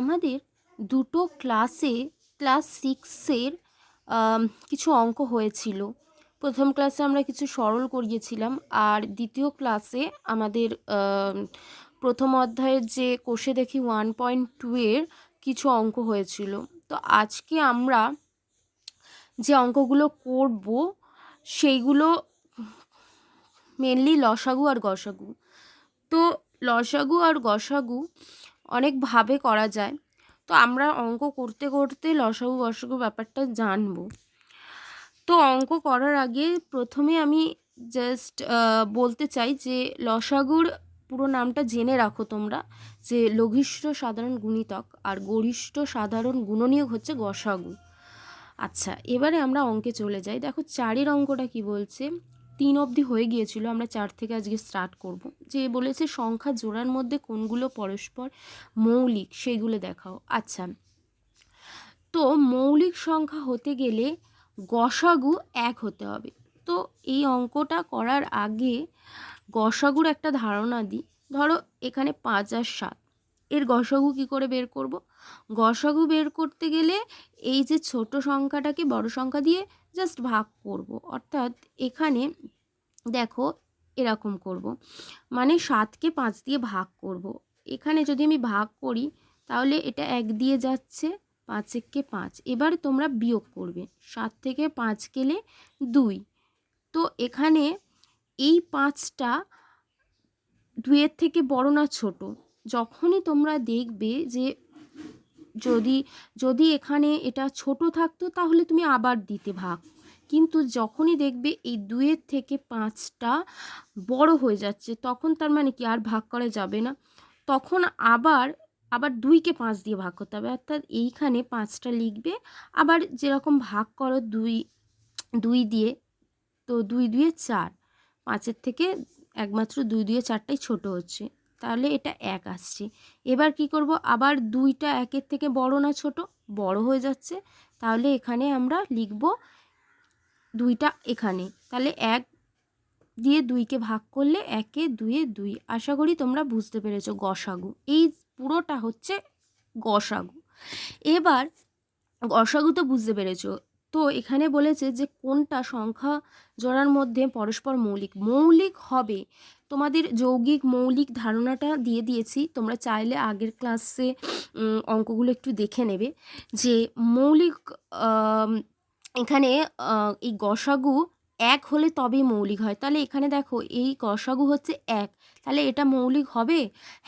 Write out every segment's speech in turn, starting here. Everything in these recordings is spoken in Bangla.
আমাদের দুটো ক্লাসে ক্লাস সিক্সের কিছু অঙ্ক হয়েছিল। প্রথম ক্লাসে আমরা কিছু সরল করিয়েছিলাম আর দ্বিতীয় ক্লাসে আমাদের প্রথম অধ্যায়ের যে কোষে দেখি ওয়ান পয়েন্ট টু এর কিছু অঙ্ক হয়েছিল। তো আজকে আমরা যে অঙ্কগুলো করব, সেইগুলো মেনলি লসাগু আর গসাগু। তো লসাগু আর গসাগু অনেকভাবে করা যায়। তো আমরা অঙ্ক করতে করতে লসাগু গসাগু ব্যাপারটা জানব। তো অঙ্ক করার আগে প্রথমে আমি জাস্ট বলতে চাই যে লসাগুর পুরো নামটা জেনে রাখো তোমরা যে লঘিষ্ঠ সাধারণ গুণিতক আর গরিষ্ঠ সাধারণ গুণনীয়ক হচ্ছে গসাগু। আচ্ছা এবারে আমরা অঙ্কে চলে যাই। দেখো, চারের অঙ্কটা কি বলছে? তিন অবধি হয়ে গিয়েছিল, আমরা চার থেকে আজকে স্টার্ট করব। যে বলেছে সংখ্যা জোড়ার মধ্যে কোনগুলো পরস্পর মৌলিক সেগুলো দেখাও। আচ্ছা তো মৌলিক সংখ্যা হতে গেলে গসাগু এক হতে হবে। তো এই অঙ্কটা করার আগে গসাগুর একটা ধারণা দিই। ধরো এখানে পাঁচ আর সাত, এর গসাগু কি করে বের করব? গসাগু বের করতে গেলে এই যে ছোট সংখ্যাটাকে বড় সংখ্যা দিয়ে জাস্ট ভাগ করব। অর্থাৎ এখানে দেখো এরকম করব। মানে সাতকে পাঁচ দিয়ে ভাগ করব। এখানে যদি আমি ভাগ করি, তাহলে এটা এক দিয়ে যাচ্ছে, পাঁচ এককে পাঁচ। এবার তোমরা বিয়োগ করবে। সাত থেকে পাঁচ গেলে দুই। তো এখানে এই পাঁচটা দুইয়ের থেকে বড় না ছোট। যখনই তোমরা দেখবে যে যদি যদি এখানে এটা ছোট থাকতো তাহলে তুমি আবার দিতে ভাগ। কিন্তু যখনই দেখবে এই দুইয়ের থেকে পাঁচটা বড় হয়ে যাচ্ছে, তখন তার মানে কি আর ভাগ করা যাবে না। তখন আবার আবার দুইকে পাঁচ দিয়ে ভাগ করতে হবে। অর্থাৎ এইখানে পাঁচটা লিখবে, আবার যেরকম ভাগ করো দুই দুই দিয়ে, তো দুই দুয়ে চার। পাঁচের থেকে একমাত্র দুই দুয়ে চারটাই ছোট হচ্ছে। তাহলে এটা এক আসছে। এবার কি করব? আবার দুইটা একের থেকে বড় না ছোট? বড় হয়ে যাচ্ছে। তাহলে এখানে আমরা লিখব দুইটা এখানে। তাহলে এক দিয়ে দুইকে ভাগ করলে একে দুয়ে দুই। আশা করি তোমরা বুঝতে পেরেছ গসাগু। এই পুরোটা হচ্ছে গসাগু। এবার গসাগু তো বুঝতে পেরেছ। তো এখানে বলেছে যে কোনটা সংখ্যা জোড়ার মধ্যে পরস্পর মৌলিক। মৌলিক হবে তোমাদের যৌগিক মৌলিক ধারণাটা দিয়ে দিয়েছি। তোমরা চাইলে আগের ক্লাসে অঙ্কগুলো একটু দেখে নেবে যে মৌলিক এখানে এই গসাগু এক হলে তবেই মৌলিক হয়। তাহলে এখানে দেখো এই গসাগু হচ্ছে এক। তাহলে এটা মৌলিক হবে?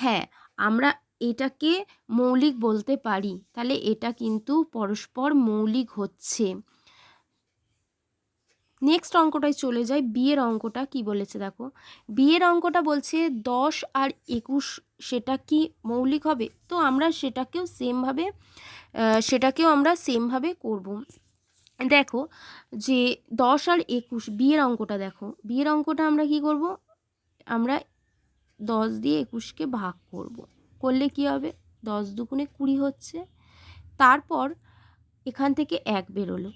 হ্যাঁ আমরা এটাকে মৌলিক বলতে পারি। তাহলে এটা কিন্তু পরস্পর মৌলিক হচ্ছে। নেক্সট অঙ্কটায় চলে যাই। বিয়ের অঙ্কটা কি বলেছে দেখো। বিয়ের অঙ্কটা বলছে দশ আর একুশ সেটা কি মৌলিক হবে? তো আমরা সেটাকেও সেমভাবে সেটাকেও আমরা সেমভাবে করব। দেখো যে দশ আর একুশ বিয়ের অঙ্কটা দেখো। বিয়ের অঙ্কটা আমরা কি করব? আমরা দশ দিয়ে একুশকে ভাগ করব। করলে কি হবে? দশ দুগুণে কুড়ি হচ্ছে। তারপর এখান থেকে এক বেরোলো।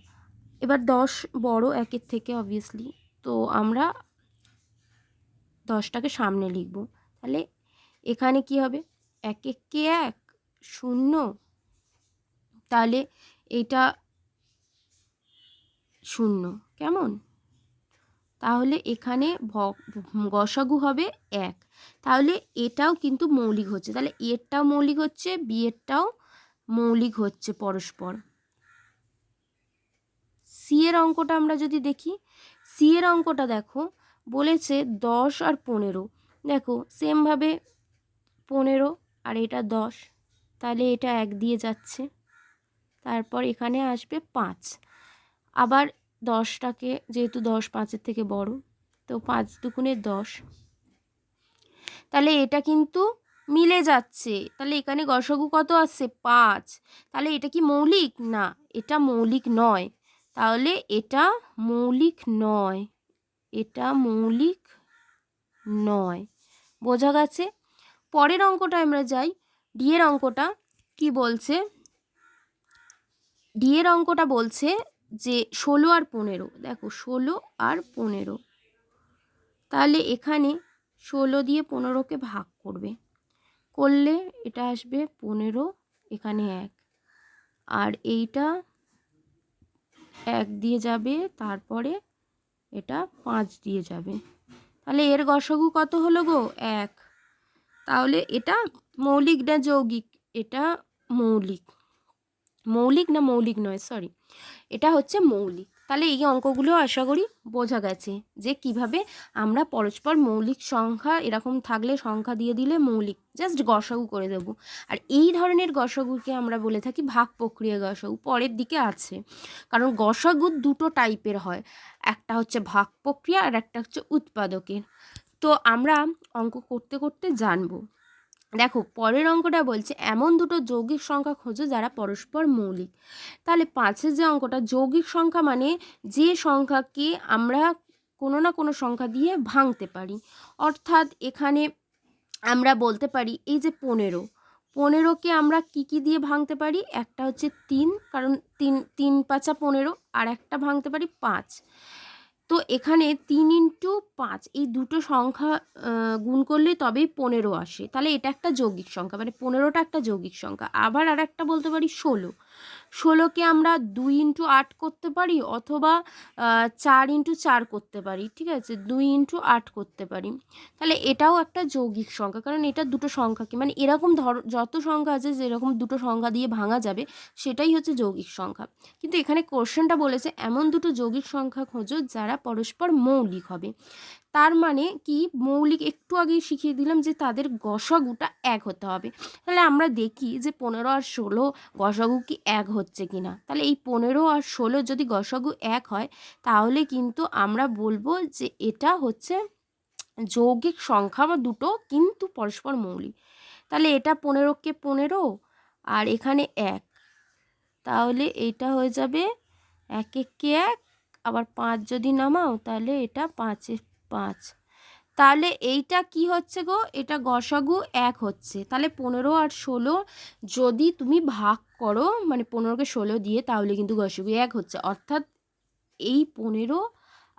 এবার দশ বড় একের থেকে অবভিয়াসলি তো আমরা দশটাকে সামনে লিখব। তাহলে এখানে কি হবে? এক এককে এক? শূন্য? তাহলে এটা শূন্য। কেমন? তাহলে এখানে গসাগু হবে এক। তাহলে এটাও কিন্তু মৌলিক হচ্ছে। তাহলে এরটাও মৌলিক হচ্ছে, বিয়েরটাও মৌলিক হচ্ছে পরস্পর। সি এর অঙ্কটা আমরা যদি দেখি সি এর অঙ্কটা দেখো, বলেছে দশ আর পনেরো। দেখো সেমভাবে পনেরো আর এটা দশ, তাহলে এটা এক দিয়ে যাচ্ছে। তারপর এখানে আসবে পাঁচ। আবার দশটাকে, যেহেতু দশ পাঁচের থেকে বড়, তো পাঁচ দুগুণে দশ। তাহলে এটা কিন্তু মিলে যাচ্ছে। তাহলে এখানে গসাগু কত আসছে? পাঁচ। তাহলে এটা কি মৌলিক? না, এটা মৌলিক নয়। তাহলে এটা মৌলিক নয়। এটা মৌলিক নয়। বোঝা গেছে? পরের অঙ্কটা আমরা যাই। ডি এর অঙ্কটা কি বলছে? ডি এর অঙ্কটা বলছে যে ষোলো আর পনেরো। দেখো, ষোলো আর পনেরো। তাহলে এখানে ষোলো দিয়ে পনেরোকে ভাগ করবে। করলে এটা আসবে পনেরো, এখানে এক। আর এইটা এক দিয়ে যাবে, তারপরে এটা পাঁচ দিয়ে যাবে। তাহলে এর গসগু কত হলো গো? এক। তাহলে এটা মৌলিক না যৌগিক? এটা মৌলিক। মৌলিক না মৌলিক নয় সরি এটা হচ্ছে মৌলিক। তাহলে এই অঙ্কগুলো আশা করি বোঝা গেছে যে কীভাবে আমরা পরস্পর মৌলিক সংখ্যা এরকম থাকলে সংখ্যা দিয়ে দিলে মৌলিক জাস্ট গসাগু করে দেব। আর এই ধরনের গসাগুকে আমরা বলে থাকি ভাগ প্রক্রিয়া গসাগু, পরের দিকে আছে। কারণ গসাগু দুটো টাইপের হয়, একটা হচ্ছে ভাগ প্রক্রিয়া আর একটা হচ্ছে উৎপাদকের। তো আমরা অঙ্ক করতে করতে জানব। দেখো, পরের অঙ্কটা বলছে, এমন দুটো যৌগিক সংখ্যা খোঁজো যারা পরস্পর মৌলিক। তাহলে পাঁচের যে অঙ্কটা, যৌগিক সংখ্যা মানে যে সংখ্যাকে আমরা কোনো না কোনো সংখ্যা দিয়ে ভাঙতে পারি। অর্থাৎ এখানে আমরা বলতে পারি, এই যে পনেরো, পনেরোকে আমরা কি কি দিয়ে ভাঙতে পারি? একটা হচ্ছে তিন, কারণ তিন তিন পাঁচা পনেরো, আর একটা ভাঙতে পারি পাঁচ। তো এখানে তিন ইন্টু পাঁচ, এই দুটো সংখ্যা গুণ করলে তবেই পনেরো আসে। তাহলে এটা একটা যৌগিক সংখ্যা মানে পনেরোটা একটা যৌগিক সংখ্যা। আবার আর একটা বলতে পারি ষোলো। ষোলোকে আমরা দুই ইন্টু আট করতে পারি অথবা চার ইন্টু চার করতে পারি, ঠিক আছে? দুই ইন্টু আট করতে পারি। তাহলে এটাও একটা যৌগিক সংখ্যা, কারণ এটা দুটো সংখ্যাকে মানে এরকম ধর, যত সংখ্যা আছে যেরকম দুটো সংখ্যা দিয়ে ভাঙা যাবে, সেটাই হচ্ছে যৌগিক সংখ্যা। কিন্তু এখানে কোশ্চেনটা বলেছে, এমন দুটো যৌগিক সংখ্যা খোঁজো যারা পরস্পর মৌলিক হবে। তার মানে কি? মৌলিক, একটু আগে শিখিয়ে দিলাম যে তাদের গসাগুটা এক হতে হবে। তাহলে আমরা দেখি যে পনেরো আর ষোলো গসাগু কি এক হচ্ছে কি না তাহলে এই পনেরো আর ষোলো যদি গসাগু এক হয়, তাহলে কিন্তু আমরা বলব যে এটা হচ্ছে যৌগিক সংখ্যা বা দুটো কিন্তু পরস্পর মৌলিক। তাহলে এটা পনেরোকে পনেরো আর এখানে এক। তাহলে এটা হয়ে যাবে এক এককে এক, আবার পাঁচ যদি নামাও, তাহলে এটা পাঁচে পাঁচ। তাহলে এইটা কি হচ্ছে গো? এটা গসাগু এক হচ্ছে। তাহলে পনেরো আর ষোলো যদি তুমি ভাগ করো মানে পনেরোকে ষোলো দিয়ে, তাহলে কিন্তু গসাগু এক হচ্ছে। অর্থাৎ এই পনেরো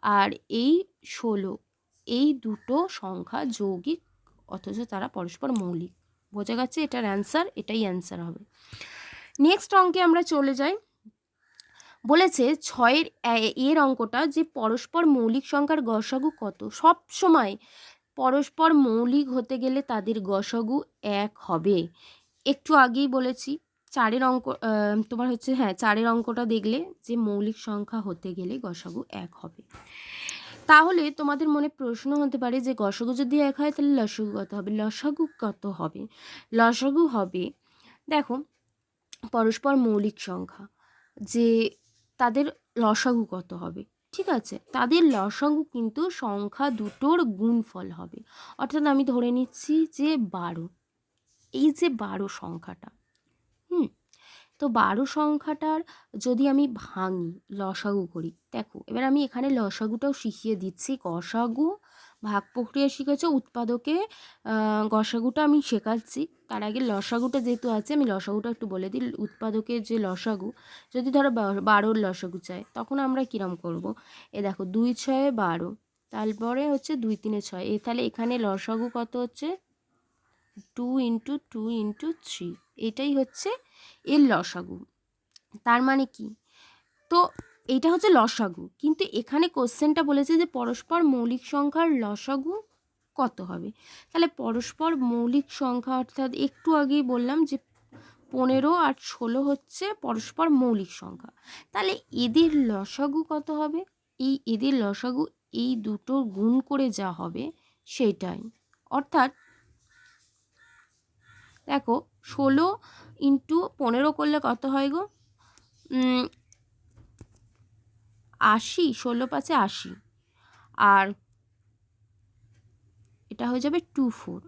আর এই ষোলো, এই দুটো সংখ্যা যৌগিক, অথচ তারা পরস্পর মৌলিক। বোঝা গেছে এটার অ্যান্সার এটাই অ্যান্সার হবে। নেক্সট অঙ্কে আমরা চলে যাই। বলেছে ছয়ের এর অঙ্কটা যে পরস্পর মৌলিক সংখ্যার গসাগু কত? সব সময় পরস্পর মৌলিক হতে গেলে তাদের গসাগু এক হবে। একটু আগেই বলেছি, চারের অঙ্ক তোমার হচ্ছে হ্যাঁ চারের অঙ্কটা দেখলে যে মৌলিক সংখ্যা হতে গেলে গসাগু এক হবে। তাহলে তোমাদের মনে প্রশ্ন হতে পারে যে গসাগু যদি এক হয় তাহলে লসাগু কত হবে? লসাগু কত হবে? লসাগু হবে, দেখো, পরস্পর মৌলিক সংখ্যা যে তাদের লসাগু কত হবে? ঠিক আছে? তাদের লসাগু কিন্তু সংখ্যা দুটোর গুণফল হবে। অর্থাৎ আমি ধরে নিচ্ছি যে বারো। এই যে বারো সংখ্যাটা, হুম? তো বারো সংখ্যাটার যদি আমি ভাঙি, লসাগু করি, দেখো, এবার আমি এখানে লসাগুটাও শিখিয়ে দিচ্ছি গসাগু ভাগ প্রক্রিয়া শিখেছ, উৎপাদকে গসাগুটা আমি শেখাচ্ছি। তার আগে লসাগুটা যেহেতু আছে, আমি লসাগুটা একটু বলে দিই। উৎপাদকের যে লসাগু, যদি ধরো বারোর লসাগু চাই, তখন আমরা কিরম করব। এ দেখো, দুই ছয়ে বারো, তারপরে হচ্ছে দুই তিনে ছয়। এ তাহলে এখানে লসাগু কত হচ্ছে? Two into two into three. এটাই হচ্ছে এর লসাগু। তার মানে কি? তো এইটা হচ্ছে লসাগু। কিন্তু এখানে কোশ্চেনটা বলেছে যে পরস্পর মৌলিক সংখ্যার লসাগু কত হবে? তাহলে পরস্পর মৌলিক সংখ্যা অর্থাৎ একটু আগেই বললাম যে পনেরো আর ষোলো হচ্ছে পরস্পর মৌলিক সংখ্যা। তাহলে এদের লসাগু কত হবে? এই এদের লসাগু এই দুটো গুণ করে যা হবে সেটাই অর্থাৎ দেখো, ষোলো ইন্টু পনেরো করলে কত হয় গো? আশি, ষোলো পাঁচে আশি। আর এটা হয়ে যাবে টু ফোর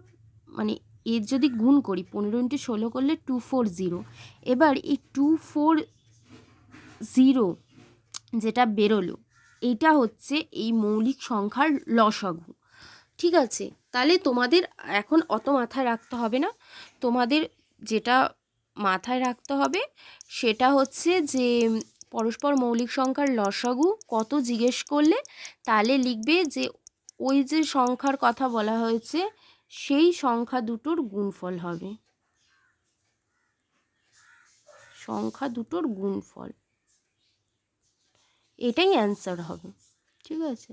মানে এর যদি গুণ করি, পনেরো ইন্টু ষোলো করলে টু ফোর জিরো এবার এই টু ফোর জিরো যেটা বেরোলো এইটা হচ্ছে এই মৌলিক সংখ্যার লসাগু। ঠিক আছে? তাহলে তোমাদের এখন অত মাথায় রাখতে হবে না। তোমাদের যেটা মাথায় রাখতে হবে, সেটা হচ্ছে যে পরস্পর মৌলিক সংখ্যার লসাগু কত জিজ্ঞেস করলে তাহলে লিখবে যে ওই যে সংখ্যার কথা বলা হয়েছে, সেই সংখ্যা দুটোর গুণফল হবে। সংখ্যা দুটোর গুণফল। এটাই অ্যান্সার হবে। ঠিক আছে?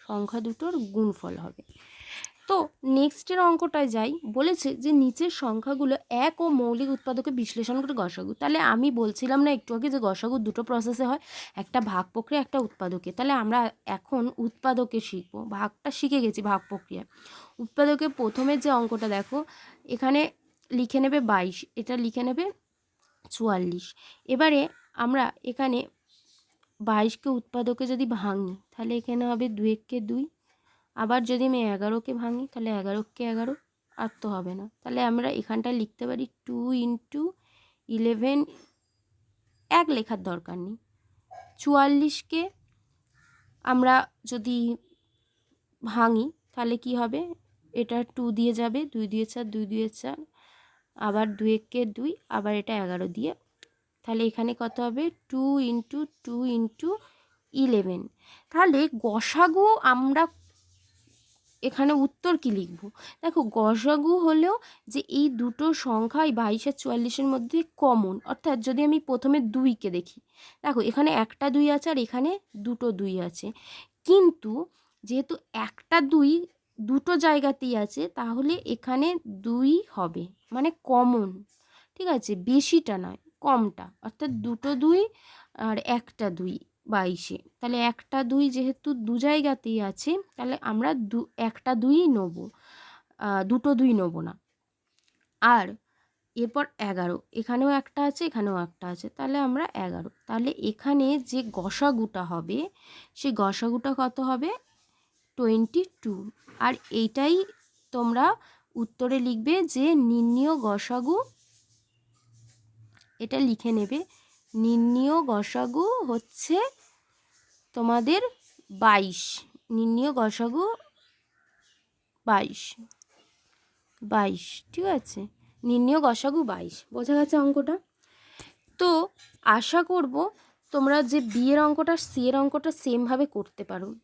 সংখ্যা দুটোর গুণফল হবে। তো নেক্সটের অঙ্কটায় যাই। বলেছে যে নিচের সংখ্যাগুলো এক ও মৌলিক উৎপাদকে বিশ্লেষণ করে গসাগু। তাহলে আমি বলছিলাম না একটু আগে যে গসাগু দুটো প্রসেসে হয়, একটা ভাগ প্রক্রিয়া, একটা উৎপাদকে। তাহলে আমরা এখন উৎপাদকে শিখব। ভাগটা শিখে গেছি ভাগ প্রক্রিয়া। উৎপাদকে প্রথমে যে অঙ্কটা দেখো, এখানে লিখে নেবে বাইশ, এটা লিখে নেবে চুয়াল্লিশ। এবারে আমরা এখানে বাইশকে উৎপাদকে যদি ভাঙি, তাহলে এখানে হবে দুই এককে দুই। আবার যদি আমি এগারোকে ভাঙি, তাহলে এগারোকে এগারো, আর তো হবে না। তাহলে আমরা এখানটায় লিখতে পারি টু ইন্টু ইলেভেন এক লেখার দরকার নেই। চুয়াল্লিশকে আমরা যদি ভাঙি, তাহলে কি হবে? এটা টু দিয়ে যাবে, দুই দিয়ে চার, দুই দিয়ে চার, আবার দুই একে দুই, আবার এটা এগারো দিয়ে। তাহলে এখানে কত হবে? Two into two into eleven তাহলে গসাগু আমরা এখানে উত্তর কি লিখব? দেখো, গসাগু হলেও যে এই দুটো সংখ্যা এই বাইশ আর চুয়াল্লিশের মধ্যে কমন অর্থাৎ যদি আমি প্রথমে দুইকে দেখি, দেখো, এখানে একটা দুই আছে আর এখানে দুটো দুই আছে। কিন্তু যেহেতু একটা দুই দুটো জায়গাতেই আছে, তাহলে এখানে দুই হবে মানে কমন ঠিক আছে? বেশিটা নয়, কমটা, অর্থাৎ দুটো দুই আর একটা দুই। বাইশে। তাহলে একটা দুই যেহেতু দু জায়গাতেই আছে, তাহলে আমরা দু, একটা দুই নেব। দুটো দুই নেব না। আর এরপর এগারো, এখানেও একটা আছে, এখানেও একটা আছে, তাহলে আমরা এগারো। তাহলে এখানে যে গসাগুটা হবে সেই গসাগুটা কত হবে? টোয়েন্টি টু আর এইটাই তোমরা উত্তরে লিখবে যে নির্ণীয় গসাগু, এটা লিখে নেবে, নির্ণীয় গসাগু হচ্ছে তোমাদের বাইশ। নির্ণীয় গসাগু বাইশ। বাইশ, ঠিক আছে? নির্ণীয় গসাগু বাইশ। বোঝা গেছে অঙ্কটা? তো আশা করব তোমরা যে বিয়ের অঙ্কটা সি এর অঙ্কটা সেমভাবে করতে পারো।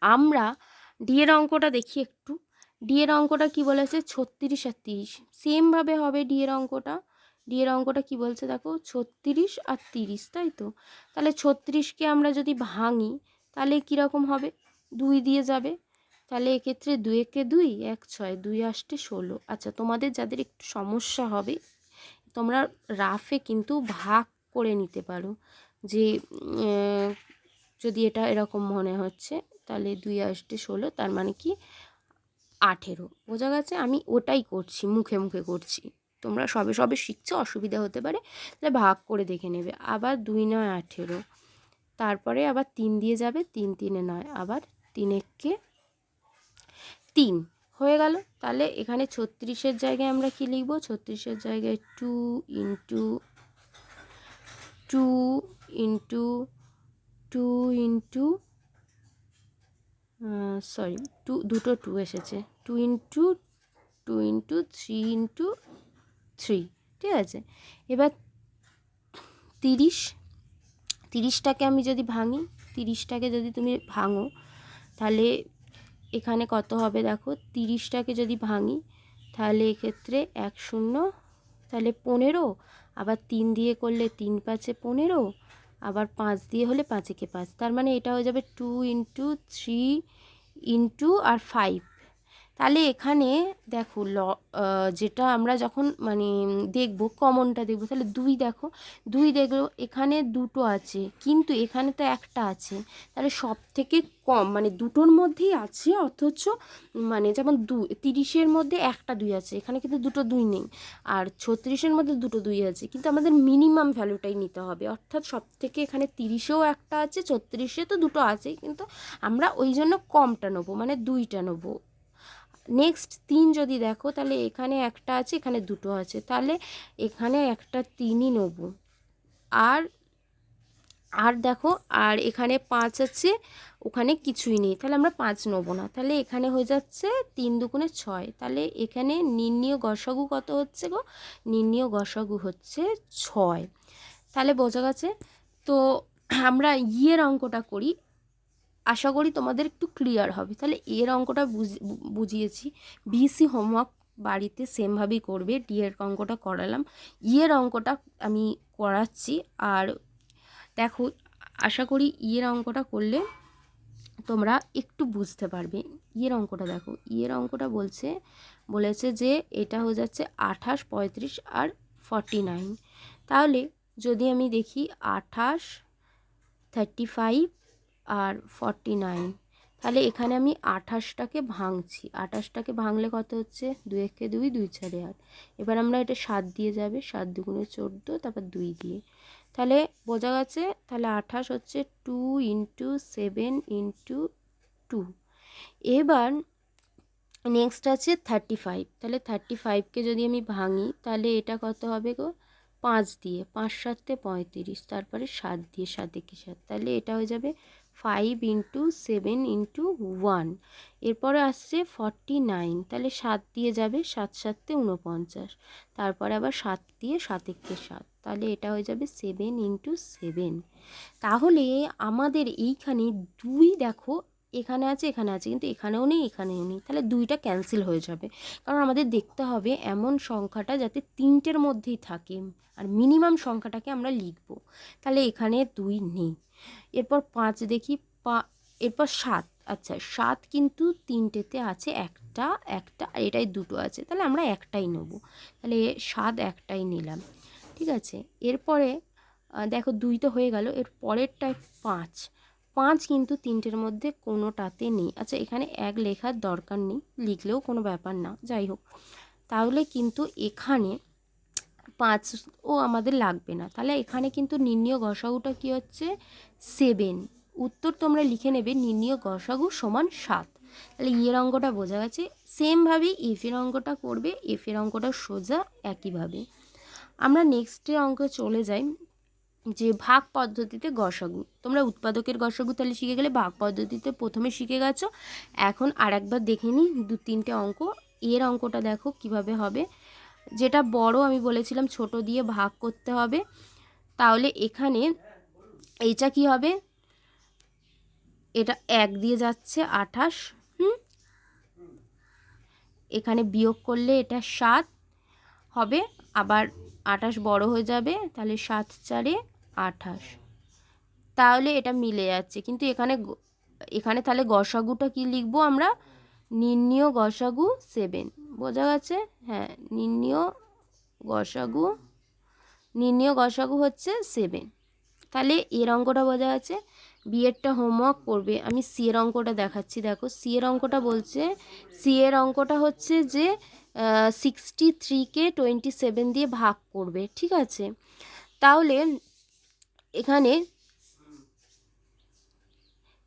আমরা ডি এর অঙ্কটা দেখি একটু। ডি এর অঙ্কটা কি বলেছে? ছত্রিশ আর তিরিশ। সেমভাবে হবে ডি এর অঙ্কটা। ডি এর অঙ্কটা কি বলছে দেখো? ছত্রিশ আর তিরিশ, তাই তো? তাহলে ছত্রিশকে আমরা যদি ভাঙি, তাহলে কীরকম হবে? দুই দিয়ে যাবে। তাহলে এক্ষেত্রে দুই একে দুই, এক ছয়, দুই আসতে ষোলো। আচ্ছা তোমাদের যাদের একটু সমস্যা হবে, তোমরা রাফে কিন্তু ভাগ করে নিতে পারো। যে যদি এটা এরকম মনে হচ্ছে, তাহলে দুই আসতে ষোলো, তার মানে কি? আঠেরো। বোঝা গেছে? আমি ওটাই করছি, মুখে মুখে করছি। তোমরা সবে সবে শিখছো, অসুবিধা হতে পারে, তাহলে ভাগ করে দেখে নেবে। আবার দুই নয় আঠেরো। তারপরে আবার তিন দিয়ে যাবে, তিন তিনে নয়, আবার তিন এককে তিন। হয়ে গেল। তাহলে এখানে ছত্রিশের জায়গায় আমরা কি লিখব? ছত্রিশের জায়গায় two into two into two into sorry, two, দুটো টু এসেছে। Two into two into, three into three ঠিক আছে? এবার তিরিশ, তিরিশটাকে আমি যদি ভাঙি, তিরিশটাকে যদি তুমি ভাঙো, তাহলে এখানে কত হবে দেখো? তিরিশটাকে যদি ভাঙি, তাহলে এক্ষেত্রে এক শূন্য, তাহলে পনেরো, আবার তিন দিয়ে করলে তিন পাঁচে পনেরো, আবার পাঁচ দিয়ে হলে পাঁচেকে পাঁচ, তার মানে এটা হয়ে যাবে টু ইন্টু থ্রি ইন্টু আর ফাইভ তাহলে এখানে দেখো ল যেটা আমরা যখন মানে দেখব কমনটা দেখব, তাহলে দুই দেখো। দুই দেখল, এখানে দুটো আছে, কিন্তু এখানে তো একটা আছে। তাহলে সব থেকে কম মানে দুটোর মধ্যেই আছে, অথচ মানে যেমন দু, তিরিশের মধ্যে একটা দুই আছে, এখানে কিন্তু দুটো দুই নেই। আর ছত্রিশের মধ্যে দুটো দুই আছে, কিন্তু আমাদের মিনিমাম ভ্যালুটাই নিতে হবে। অর্থাৎ সব থেকে এখানে তিরিশেও একটা আছে, ছত্রিশে তো দুটো আছে কিন্তু আমরা ওই জন্য কমটা নেব মানে দুইটা নেব। নেক্সট তিন যদি দেখো, তাহলে এখানে একটা আছে, এখানে দুটো আছে। তাহলে এখানে একটা তিনই নেব। আর আর দেখো, আর এখানে পাঁচ আছে, ওখানে কিছুই নেই। তাহলে আমরা পাঁচ নেব না। তাহলে এখানে হয়ে যাচ্ছে তিন দুগুণে ছয়। তাহলে এখানে নির্ণীয় গসাগু কত হচ্ছে গো? নির্ণীয় গসাগু হচ্ছে ছয়। তাহলে বোঝা গেছে? তো আমরা ইয়ের অঙ্কটা করি। আশা করি তোমাদের একটু ক্লিয়ার হবে। তাহলে এর অঙ্কটা বুঝিয়েছি। বিসি হোমওয়ার্ক বাড়িতে সেমভাবেই করবে। ডি এর অঙ্কটা করালাম। ইয়ের অঙ্কটা আমি করাচ্ছি। আর দেখো, আশা করি ইয়ের অঙ্কটা করলে তোমরা একটু বুঝতে পারবে। ইয়ের অঙ্কটা দেখো। ইয়ের অঙ্কটা বলছে, বলেছে যে এটা হয়ে যাচ্ছে আঠাশ, পঁয়ত্রিশ আর ফর্টি নাইন তাহলে যদি আমি দেখি আঠাশ থার্টি ফাইভ আর ফর্টি নাইন তাহলে এখানে আমি আঠাশটাকে ভাঙছি। আঠাশটাকে ভাঙলে কত হচ্ছে? দুই একে দুই দুই চারে আট। এবার আমরা এটা সাত দিয়ে যাবে। সাত দুগুণে চোদ্দ, তারপর দুই দিয়ে। তাহলে বোঝা গেছে, তাহলে আঠাশ হচ্ছে two into seven into two এবার নেক্সট আছে থার্টি ফাইভ তাহলে থার্টি ফাইভকে যদি আমি ভাঙি, তাহলে এটা কত হবে গো? পাঁচ দিয়ে। পাঁচ সাতে পঁয়ত্রিশ। তারপরে সাত দিয়ে, সাত একে সাত। তাহলে এটা হয়ে যাবে five into seven into one. এরপরে আসছে ফর্টি নাইন, তাহলে সাত দিয়ে যাবে, সাত সাতে উনপঞ্চাশ তারপরে আবার সাত দিয়ে সাত একে সাত, তাহলে এটা হয়ে যাবে সেভেন ইন্টু সেভেন। তাহলে আমাদের এইখানে দুই দেখো, এখানে আছে এখানে আছে, কিন্তু এখানেও নেই এখানেও নেই, তাহলে দুইটা ক্যান্সেল হয়ে যাবে। কারণ আমাদের দেখতে হবে এমন সংখ্যাটা যাতে তিনটের মধ্যেই থাকে, আর মিনিমাম সংখ্যাটাকে আমরা লিখব। তাহলে এখানে দুই নেই। এরপর পাঁচ দেখি, পা, এরপর সাত। আচ্ছা সাত কিন্তু তিনটেতে আছে, একটা একটা, আর এটাই দুটো আছে। তাহলে আমরা একটাই নেব। তাহলে সাত একটাই নিলাম। ঠিক আছে? এরপরে দেখো দুই তো হয়ে গেল। এর পরেরটায় পাঁচ। পাঁচ কিন্তু তিনটের মধ্যে কোনোটাতে নেই। আচ্ছা এখানে এক লেখার দরকার নেই। লিখলেও কোনো ব্যাপার না। যাই হোক। তাহলে কিন্তু এখানে পাঁচ ও আমাদের লাগবে না। তাহলে এখানে কিন্তু নির্ণীয় গসাগুটা কী হচ্ছে? সেভেন। উত্তর তোমরা লিখে নেবে নির্ণীয় গসাগু সমান সাত। তাহলে ইয়ের অঙ্কটা বোঝা গেছে। সেমভাবেই এফের অঙ্কটা করবে এফের অঙ্কটা সোজা একইভাবে। আমরা নেক্সটের অঙ্কে চলে যাই যে ভাগ পদ্ধতিতে গসাগু তোমরা উৎপাদকের গসাগু তাহলে শিখে গেলে ভাগ পদ্ধতিতে প্রথমে শিখে গেছো। এখন আর একবার দেখে নিই দু তিনটে অঙ্ক। এর অঙ্কটা দেখো কীভাবে হবে। যেটা বড় আমি বলেছিলাম, ছোট দিয়ে ভাগ করতে হবে। তাহলে এখানে এইটা কি হবে? এটা এক দিয়ে যাচ্ছে আঠাশ, হুম? এখানে বিয়োগ করলে এটা সাত হবে, আবার আঠাশ বড় হয়ে যাবে, তাহলে সাত চারে আঠাশ। তাহলে এটা মিলে যাচ্ছে, কিন্তু এখানে এখানে তাহলে গসাগুটা কি লিখব আমরা? নির্ণীয় গসাগু সেভেন বোঝা গেছে? হ্যাঁ নির্ণীয় গসাগু নির্ণীয় গসাগু হচ্ছে সেভেন তাহলে এর অঙ্কটা বোঝা গেছে? বিয়েরটা হোমওয়ার্ক করবে। আমি সি এর অঙ্কটা দেখাচ্ছি, দেখো। সি এর অঙ্কটা বলছে সি এর অঙ্কটা হচ্ছে যে সিক্সটি থ্রিকে টোয়েন্টি সেভেন দিয়ে ভাগ করবে, ঠিক আছে? তাহলে এখানে,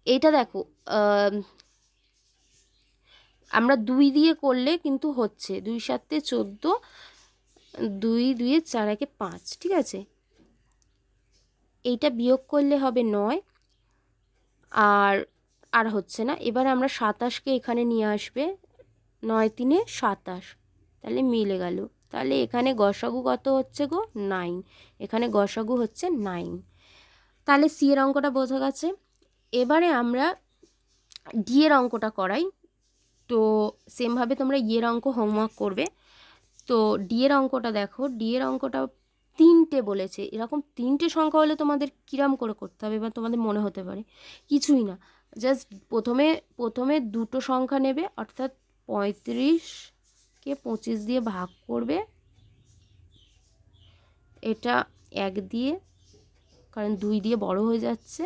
এটা দেখো আমরা দুই দিয়ে করলে কিন্তু হচ্ছে দুই সাতে চোদ্দ, দুই দুইয়ে চার একে পাঁচ, ঠিক আছে? এইটা বিয়োগ করলে হবে নয়, আর আর হচ্ছে না? এবার আমরা সাতাশকে এখানে নিয়ে আসবে, নয় তিনে সাতাশ, তাহলে মিলে গেল। তাহলে এখানে গসাগু কত হচ্ছে গো? নাইন, এখানে গসাগু হচ্ছে নাইন। তাহলে সি এর অঙ্কটা বোঝা গেছে। এবারে আমরা ডি এর অঙ্কটা করাই। তো সেমভাবে তোমরা ইয়ের অঙ্ক হোমওয়ার্ক করবে। তো ডি এর অঙ্কটা দেখো ডি এর অঙ্কটা তিনটে বলেছে। এরকম তিনটে সংখ্যা হলে তোমাদের কিরাম করে করতে হবে বা তোমাদের মনে হতে পারে। কিছুই না। জাস্ট প্রথমে প্রথমে দুটো সংখ্যা নেবে, অর্থাৎ পঁয়ত্রিশকে পঁচিশ দিয়ে ভাগ করবে। এটা এক দিয়ে, কারণ দুই দিয়ে বড় হয়ে যাচ্ছে।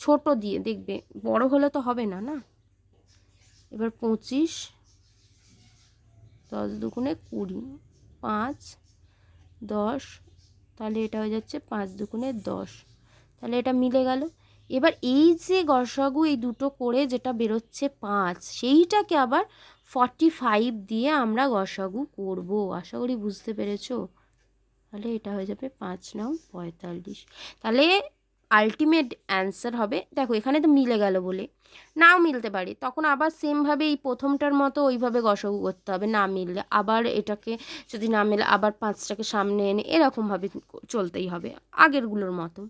ছোট দিয়ে দেখবে, বড় হলে তো হবে না না? এবার পঁচিশ, দশ দুগুণে কুড়ি, পাঁচ, দশ, তাহলে এটা হয়ে যাচ্ছে পাঁচ দুগুণে দশ। তাহলে এটা মিলে গেল। এবার এই যে গসাগু এই দুটো করে যেটা বেরোচ্ছে পাঁচ, সেইটাকে আবার ফর্টি ফাইভ দিয়ে আমরা গসাগু করব। আশা করি বুঝতে পেরেছ? তাহলে এটা হয়ে যাবে পাঁচ নং পঁয়তাল্লিশ। তাহলে আলটিমেট অ্যান্সার হবে। দেখো, এখানে তো মিলে গেল বলে। নাও মিলতে পারে। তখন আবার সেমভাবে এই প্রথমটার মতো ওইভাবে গসাগু করতে হবে, না মিললে। আবার এটাকে যদি না মেলে, আবার পাঁচটাকে সামনে এনে এরকমভাবে চলতেই হবে, আগেরগুলোর মতো।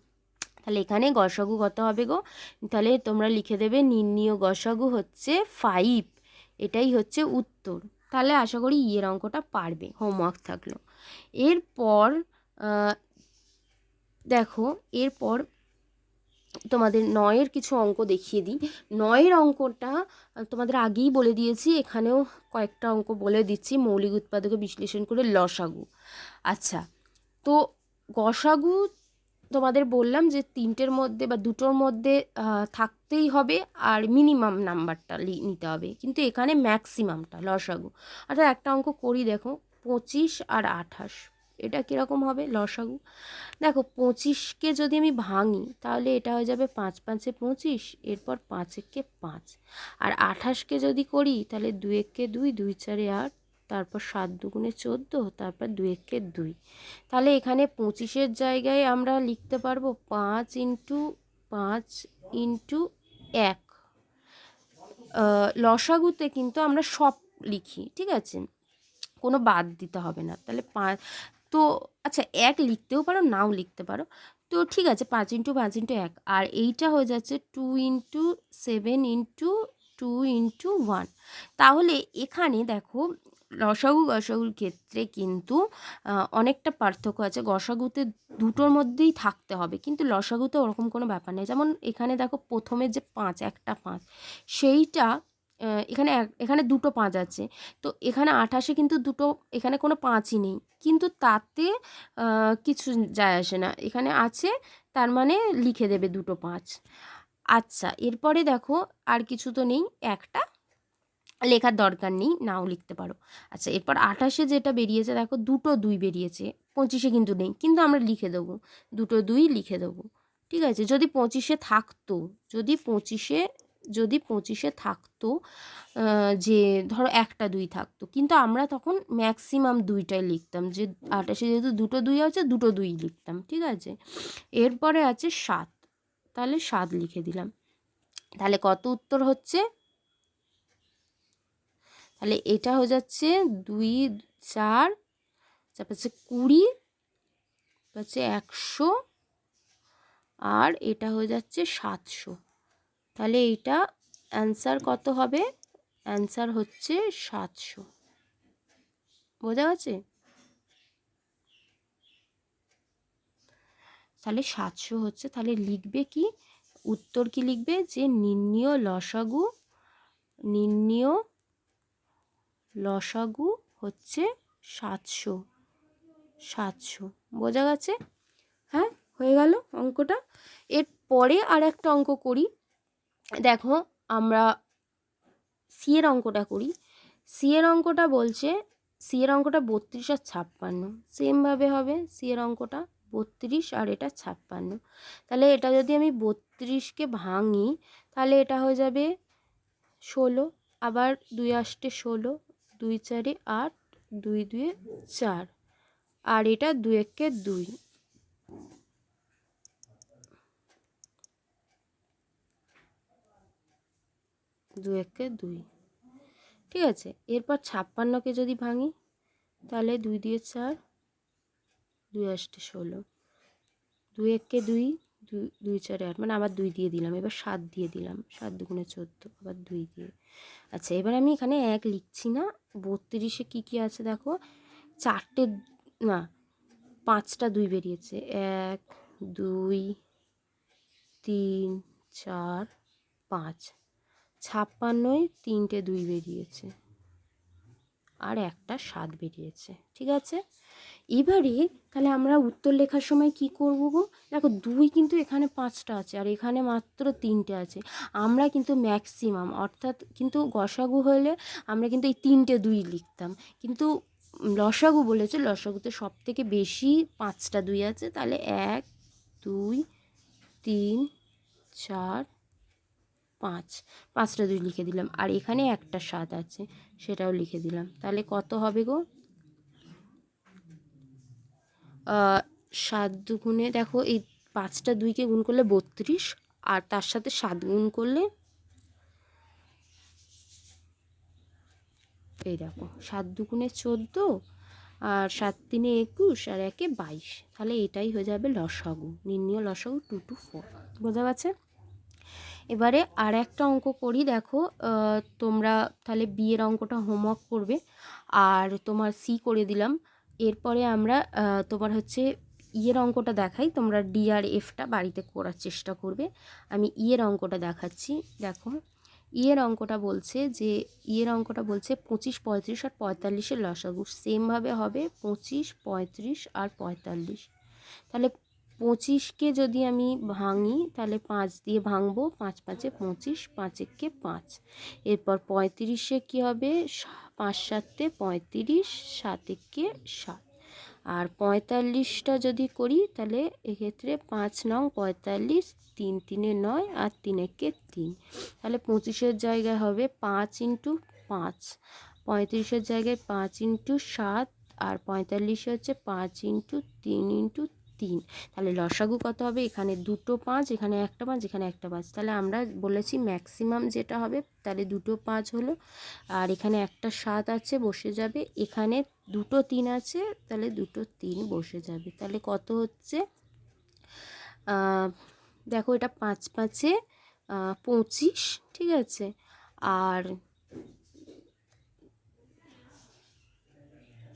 তাহলে এখানে গসাগু কত হবে গো? তাহলে তোমরা লিখে দেবে, নির্ণীয় গসাগু হচ্ছে ফাইভ এটাই হচ্ছে উত্তর। তাহলে আশা করি ইয়ের অঙ্কটা পারবে হোমওয়ার্ক থাকল। এরপর দেখো, এরপর তোমাদের নয়ের কিছু অঙ্ক দেখিয়ে দিই। নয়ের অঙ্কটা তোমাদের আগেই বলে দিয়েছি, এখানেও কয়েকটা অঙ্ক বলে দিচ্ছি, মৌলিক উৎপাদকে বিশ্লেষণ করে লসাগু। আচ্ছা তো গসাগু তোমাদের বললাম যে তিনটের মধ্যে বা দুটোর মধ্যে থাকতেই হবে আর মিনিমাম নাম্বারটা নিতে হবে। কিন্তু এখানে ম্যাক্সিমামটা, লসাগু। আচ্ছা একটা অঙ্ক করি দেখো, পঁচিশ আর আঠাশ। এটা কীরকম হবে? লসাগু। দেখো, পঁচিশকে যদি আমি ভাঙি, তাহলে এটা হয়ে যাবে পাঁচ পাঁচে পঁচিশ, এরপর পাঁচ একে পাঁচ। আর আঠাশকে যদি করি, তাহলে দুই একে দুই দুই চারে আট, তারপর সাত দুগুণে চোদ্দ, তারপর দুই একে দুই। তাহলে এখানে পঁচিশের জায়গায় আমরা লিখতে পারব পাঁচ ইন্টু পাঁচ ইন্টু এক। লসাগুতে কিন্তু আমরা সব লিখি, ঠিক আছে? কোনো বাদ দিতে হবে না। তাহলে তো আচ্ছা এক লিখতেও পারো, নাও লিখতে পারো। তো ঠিক আছে, পাঁচ ইন্টু পাঁচ ইন্টু এক। আর এইটা হয়ে যাচ্ছে two into seven into two into one. তাহলে এখানে দেখো, লসাগু গসাগুর ক্ষেত্রে কিন্তু অনেকটা পার্থক্য আছে। গসাগুতে দুটোর মধ্যেই থাকতে হবে, কিন্তু লসাগুতে ওরকম কোনো ব্যাপার নেই। যেমন এখানে দেখো, প্রথমে যে পাঁচ, একটা পাঁচ, সেইটা এখানে এক- এখানে দুটো পাঁচ আছে। তো এখানে আঠাশে কিন্তু দুটো, এখানে কোনো পাঁচই নেই। কিন্তু তাতে কিছু যায় আসে না। এখানে আছে, তার মানে লিখে দেবে দুটো পাঁচ। আচ্ছা এরপরে দেখো, আর কিছু তো নেই, একটা লেখার দরকার নেই, নাও লিখতে পারো। আচ্ছা এরপর আঠাশে যেটা বেরিয়েছে, দেখো, দুটো দুই বেরিয়েছে, পঁচিশে কিন্তু নেই। কিন্তু আমরা লিখে দেবো, দুটো দুই লিখে দেবো। ঠিক আছে, যদি পঁচিশে থাকতো, যদি পঁচিশে যদি পঁচিশে থাকতো যে ধরো একটা দুই থাকতো। কিন্তু আমরা তখন ম্যাক্সিমাম দুইটাই লিখতাম। যে আঠাশে যেহেতু দুটো দুই আছে, দুটো দুই লিখতাম, ঠিক আছে? এরপরে আছে সাত। তাহলে সাত লিখে দিলাম। তাহলে কত উত্তর হচ্ছে? তাহলে এটা হয়ে যাচ্ছে দুই, চার, তারপর হচ্ছে কুড়ি হচ্ছে একশো, আর এটা হয়ে যাচ্ছে সাতশো। তাহলে এইটা অ্যান্সার কত হবে? অ্যান্সার হচ্ছে সাতশো। বোঝা গেছে? তাহলে সাতশো হচ্ছে, তাহলে লিখবে কি? উত্তর কি লিখবে? যে নির্ণীয় লসাগু নির্ণীয় লসাগু হচ্ছে সাতশো। সাতশো। বোঝা গেছে? হ্যাঁ হয়ে গেল অঙ্কটা। এর পরে আর একটা অঙ্ক করি। দেখো, আমরা সি এর অঙ্কটা করি। সি এর অঙ্কটা বলছে সি এর অঙ্কটা বত্রিশ আর ছাপ্পান্ন। সেমভাবে হবে সি এর অঙ্কটা বত্রিশ আর এটা ছাপ্পান্ন। তাহলে এটা যদি আমি বত্রিশকে ভাঙি, তাহলে এটা হয়ে যাবে ষোলো। আবার দুই আষ্টে ষোলো, দুই চারে আট, দুই দুয়ে চার। আর এটা দুই একে দুই। দু একে দুই। ঠিক আছে, এরপর ছাপ্পান্নকে যদি ভাঙি, তাহলে দুই দিয়ে চার, দুই আষ্টে ষোলো। দুই একে দুই দুই দুই চারে আট মানে আবার দুই দিয়ে দিলাম, এবার সাত দিয়ে দিলাম, সাত দুগুণে চোদ্দ, আবার দুই দিয়ে। আচ্ছা এবার আমি এখানে এক লিখছি না, বত্রিশে কী কী আছে দেখো? চারটে, না, পাঁচটা দুই বেরিয়েছে, এক, দুই, তিন, চার, পাঁচ। ছাপ্পান্নয় তিনটে দুই বেরিয়েছে। আর একটা সাত বেরিয়েছে, ঠিক আছে? এবারে তাহলে আমরা উত্তর লেখার সময় কি করব গো? দেখো, দুই কিন্তু এখানে পাঁচটা আছে আর এখানে মাত্র তিনটে আছে। আমরা কিন্তু ম্যাক্সিমাম, অর্থাৎ কিন্তু গসাগু হলে আমরা কিন্তু এই তিনটে দুই লিখতাম। কিন্তু লসাগু বলেছে, লসাগুতে সব থেকে বেশি পাঁচটা দুই আছে। তাহলে এক, দুই, তিন, চার পাঁচ। পাঁচটা দুই লিখে দিলাম। আর এখানে একটা সাত আছে, সেটাও লিখে দিলাম। তাহলে কত হবে গো? সাত দুগুণে, দেখো এই পাঁচটা দুইকে গুণ করলে বত্রিশ, আর তার সাথে সাত গুণ করলে এই দেখো, সাত দুগুণে চোদ্দ, আর সাত তিনে একুশ, আর একে বাইশ। তাহলে এটাই হয়ে যাবে লসাগু। নির্ণীয় লসাগু টু টু ফোর বোঝা গেছে? এবারে আর একটা অঙ্ক করি, দেখো তোমরা তাহলে বিয়ের অঙ্কটা হোমওয়ার্ক করবে, আর তোমার সি করে দিলাম। এরপরে আমরা তোমার হচ্ছে ইয়ের অঙ্কটা দেখাই, তোমরা ডি আর এফটা বাড়িতে করার চেষ্টা করবে। আমি ইয়ের অঙ্কটা দেখাচ্ছি, দেখো। ইয়ের অঙ্কটা বলছে যে ইয়ের অঙ্কটা বলছে পঁচিশ পঁয়ত্রিশ আর পঁয়তাল্লিশের লসাগু। সেমভাবে হবে পঁচিশ পঁয়ত্রিশ আর পঁয়তাল্লিশ। তাহলে পঁচিশকে যদি আমি ভাঙি, তাহলে পাঁচ দিয়ে ভাঙবো, পাঁচ পাঁচে পঁচিশ পাঁচ একে পাঁচ। এরপর পঁয়ত্রিশে কী হবে? পাঁচ সাতে পঁয়ত্রিশ সাত একে সাত। আর পঁয়তাল্লিশটা যদি করি, তাহলে এক্ষেত্রে পাঁচ নং পঁয়তাল্লিশ, তিন তিনে নয় আর তিন একে তিন। তাহলে পঁচিশের জায়গায় হবে পাঁচ ইন্টু পাঁচ। পঁয়ত্রিশের জায়গায় পাঁচ ইন্টু সাত আর পঁয়তাল্লিশে হচ্ছে পাঁচ ইন্টু তিন ইন্টু তিন। তাহলে লসাগু কত হবে? এখানে দুটো পাঁচ, এখানে একটা পাঁচ, এখানে একটা পাঁচ। তাহলে আমরা বলেছি ম্যাক্সিমাম যেটা হবে, তাহলে দুটো পাঁচ হলো। আর এখানে একটা সাত আছে, বসে যাবে। এখানে দুটো তিন আছে, তাহলে দুটো তিন বসে যাবে। তাহলে কত হচ্ছে? দেখো এটা পাঁচ পাঁচে পঁচিশ, ঠিক আছে? আর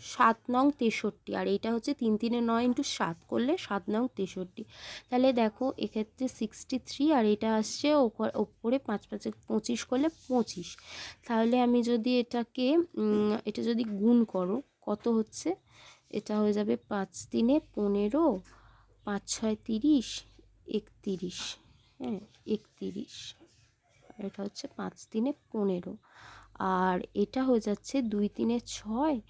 সাত নং তেষট্টি, আর এইটা হচ্ছে তিন তিনে নয় ইন্টু সাত করলে সাত নং তেষট্টি। তাহলে দেখো এক্ষেত্রে সিক্সটি থ্রি আর এটা আসছে ওপর- পাঁচ পাঁচে পঁচিশ করলে পঁচিশ। তাহলে আমি যদি এটাকে এটা যদি গুণ করো, কত হচ্ছে? এটা হয়ে যাবে পাঁচ তিনে পনেরো, পাঁচ ছয় তিরিশ, একতিরিশ। হ্যাঁ একতিরিশ। এটা হচ্ছে পাঁচ তিনে পনেরো। আর এটা হয়ে যাচ্ছে দুই তিনে ছয়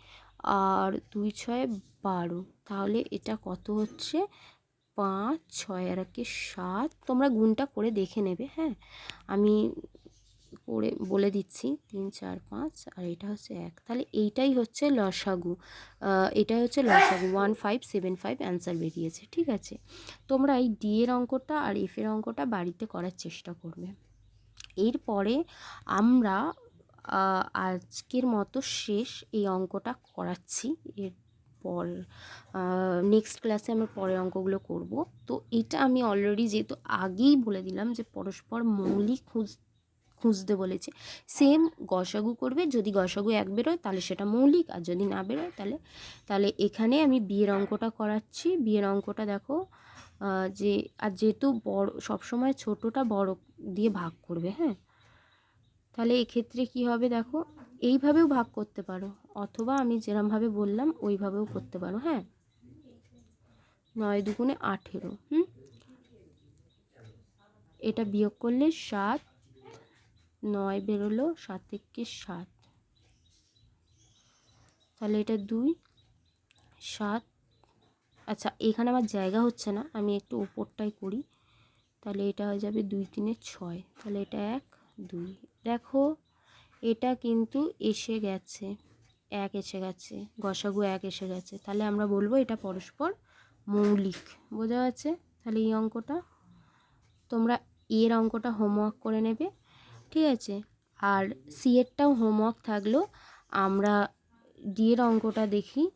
আর দুই ছয় বারো। তাহলে এটা কত হচ্ছে? পাঁচ ছয় আর একে সাত। তোমরা গুণটা করে দেখে নেবে হ্যাঁ? আমি করে বলে দিচ্ছি, তিন, চার, পাঁচ, আর এটা হচ্ছে এক। তাহলে এইটাই হচ্ছে লসাগু। এটাই হচ্ছে লসাগু। One, five, seven, five answer বেরিয়েছে, ঠিক আছে? তোমরা এই ডি এর অঙ্কটা আর এফ এর অঙ্কটা বাড়িতে করার চেষ্টা করবে। এরপরে আমরা আজকের মতো শেষ এই অঙ্কটা করাচ্ছি। এরপর নেক্সট ক্লাসে আমরা পরের অঙ্কগুলো করব। তো এটা আমি অলরেডি যেহেতু আগেই বলে দিলাম যে পরস্পর মৌলিক খুঁজ, খুঁজতে বলেছে সেম গসাগু করবে। যদি গসাগু এক বেরোয়, তাহলে সেটা মৌলিক, আর যদি না বেরোয়, তাহলে তাহলে এখানে আমি বিয়ের অঙ্কটা করাচ্ছি। বিয়ের অঙ্কটা দেখো যে, আর যেহেতু বড়, সবসময় ছোটোটা বড় দিয়ে ভাগ করবে হ্যাঁ? তাহলে এক্ষেত্রে কি হবে দেখো? এইভাবেও ভাগ করতে পারো। অথবা আমি যেরমভাবে বললাম, ওইভাবেও করতে পারো হ্যাঁ? নয় দুগুণে আঠেরো, হুম? এটা বিয়োগ করলে সাত, নয় বেরোলো, সাত একে সাত। তাহলে এটা দুই, সাত। আচ্ছা এখানে আমার জায়গা হচ্ছে না, আমি একটু ওপরটাই করি। তাহলে এটা হয়ে যাবে দুই তিনে ছয়। তাহলে এটা এক দুই। দেখো, এটা কিন্তু এসে গেছে, এক এসে গেছে, গসাগু এক এসে গেছে। তাহলে আমরা বলব এটা পরস্পর মৌলিক, বোঝা যাচ্ছে তাহলে এই অঙ্কটা, তোমরা এর অঙ্কটা হোমওয়ার্ক করে নেবে, ঠিক আছে? আর সি এরটাও হোমওয়ার্ক থাকল, আমরা ডি এর অঙ্কটা দেখি,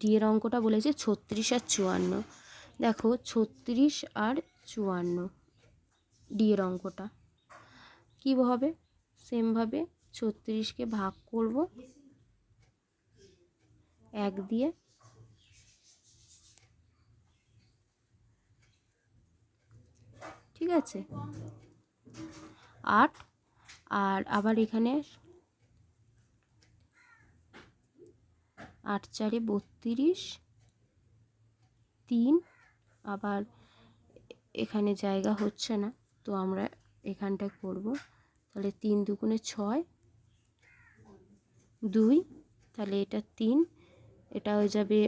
ডি এর অঙ্কটা বলেছে ছত্রিশ আর চুয়ান্ন। দেখো, ছত্রিশ আর চুয়ান্ন, ডি এর অঙ্কটা। কী হবে? সেমভাবে ছত্রিশকে ভাগ করব। এক দিয়ে ঠিক আছে? আট। আর আবার এখানে আট চারে বত্রিশ। তিন। আবার এখানে জায়গা হচ্ছে না, তো আমরা এখানটায় করব। তাহলে তিন দুগুণে ছয়। দুই, তাহলে এটা তিন। এটা হয়ে যাবে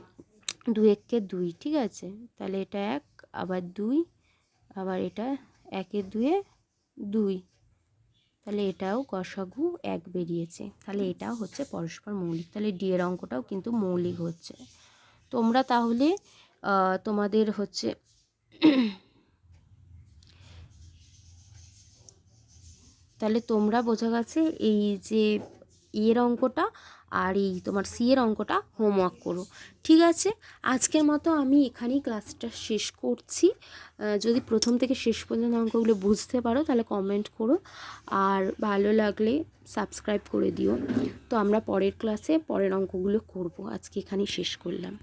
দু এককে দুই, ঠিক আছে? তাহলে এটা এক, আবার দুই, আবার এটা একে দুয়ে দুই। তাহলে এটাও গসাগু এক বেরিয়েছে। তাহলে এটাও হচ্ছে পরস্পর মৌলিক। তাহলে ডি এর অঙ্কটাও কিন্তু মৌলিক হচ্ছে। তোমরা তাহলে তোমাদের হচ্ছে তাহলে তোমরা বোঝা গেছে এই যে এর অঙ্কটা আর এই তোমার সি এর অঙ্কটা হোমওয়ার্ক করো। ঠিক আছে? আজকের মতো আমি এখানেই ক্লাসটা শেষ করছি। যদি প্রথম থেকে শেষ পর্যন্ত অঙ্কগুলো বুঝতে পারো, তাহলে কমেন্ট করো। আর ভালো লাগলে সাবস্ক্রাইব করে দিও। তো আমরা পরের ক্লাসে পরের অঙ্কগুলো করব। আজকে এখানেই শেষ করলাম।